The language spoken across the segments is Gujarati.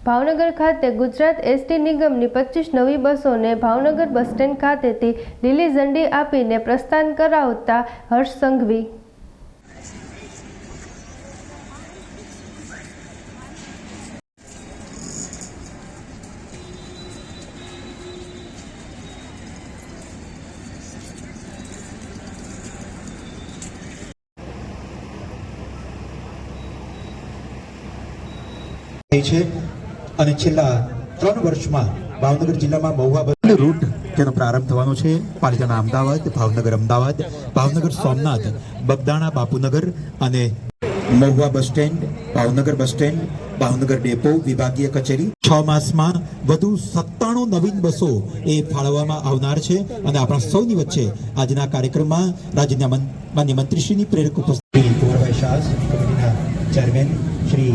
ભાવનગર ખાતે ગુજરાત એસટી નિગમની પચીસ નવી બસોને ભાવનગર બસ સ્ટેન્ડ ખાતેથી લીલી ઝંડી આપીને પ્રસ્થાન કરાવતા હર્ષ સંઘવી. છે. અને છેલ્લા ત્રણ વર્ષમાં ભાવનગર જિલ્લામાં મહુવા રૂટ તેનો પ્રારંભ થવાનો છે. પાલિતાણા અમદાવાદ ભાવનગર અમદાવાદ ભાવનગર સોમનાથ બગદાણા બાપુનગર અને Mahuva bus stand Bhavnagar bus stand Bhavnagar depot વિભાગીય કચેરી. છ માસમાં વધુ સત્તાણું નવીન બસો એ ફાળવવામાં આવનાર છે અને આપણા સૌની વચ્ચે આજના કાર્યક્રમમાં રાજ્યના મન- માન્ય મંત્રીશ્રીની પ્રેરક ઉપસ્થિતિ કુંવરભાઈ શાહ કમિટીના ચેરમેન શ્રી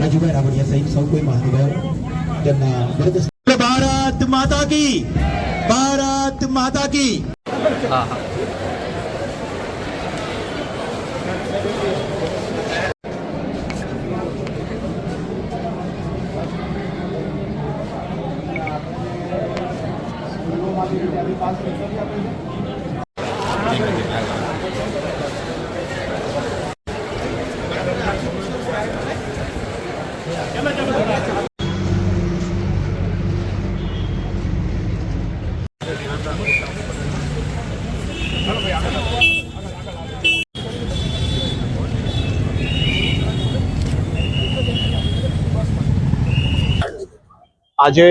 રાજુભાઈ રાવડિયા સહિત સૌ કોઈ મહાનુભાવ તેમના વરદ ભારત માતા કી ભારત માતા કી આજે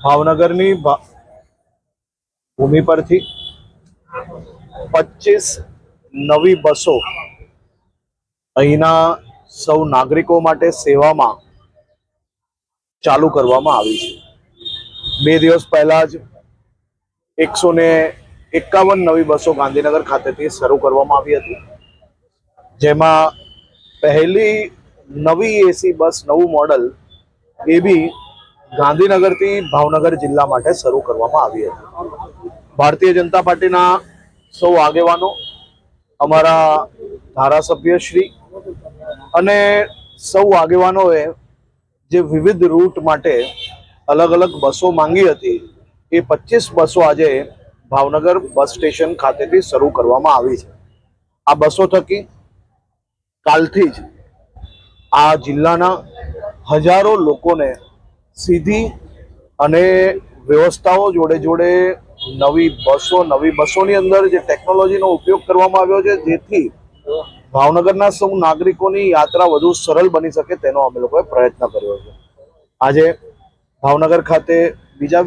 ભાવનગરની ભૂમિ પરથી પચીસ નવી બસો અહીંના સૌ નાગરિકો માટે સેવામાં ચાલુ કરવામાં આવી છે. બે દિવસ પહેલા જ એકસો ને એકાવન નવી બસો ગાંધીનગર ખાતેથી શરૂ કરવામાં આવી હતી. જેમાં પહેલી નવી એસી બસ, નવું મોડલ, એ બી ગાંધીનગરથી ભાવનગર જિલ્લા માટે શરૂ કરવામાં આવી હતી. ભારતીય જનતા પાર્ટીના સૌ આગેવાનો, અમારા ધારાસભ્યશ્રી અને સૌ આગેવાનોએ જે વિવિધ રૂટ માટે અલગ અલગ બસો માંગી હતી, એ પચીસ બસો આજે ભાવનગર બસ સ્ટેશન ખાતેથી શરૂ કરવામાં આવી છે. આ બસો થકી કાલથી જ આ જિલ્લાના હજારો લોકોને સીધી અને વ્યવસ્થાઓ જોડે જોડે નવી બસો, નવી બસોની અંદર જે ટેકનોલોજીનો ઉપયોગ કરવામાં આવ્યો છે, જેથી ભાવનગરના સૌ નાગરિકોની યાત્રા વધુ સરળ બની શકે તેનો અમે લોકોએ પ્રયત્ન કર્યો છે. આજે ભાવનગર ખાતે બીજા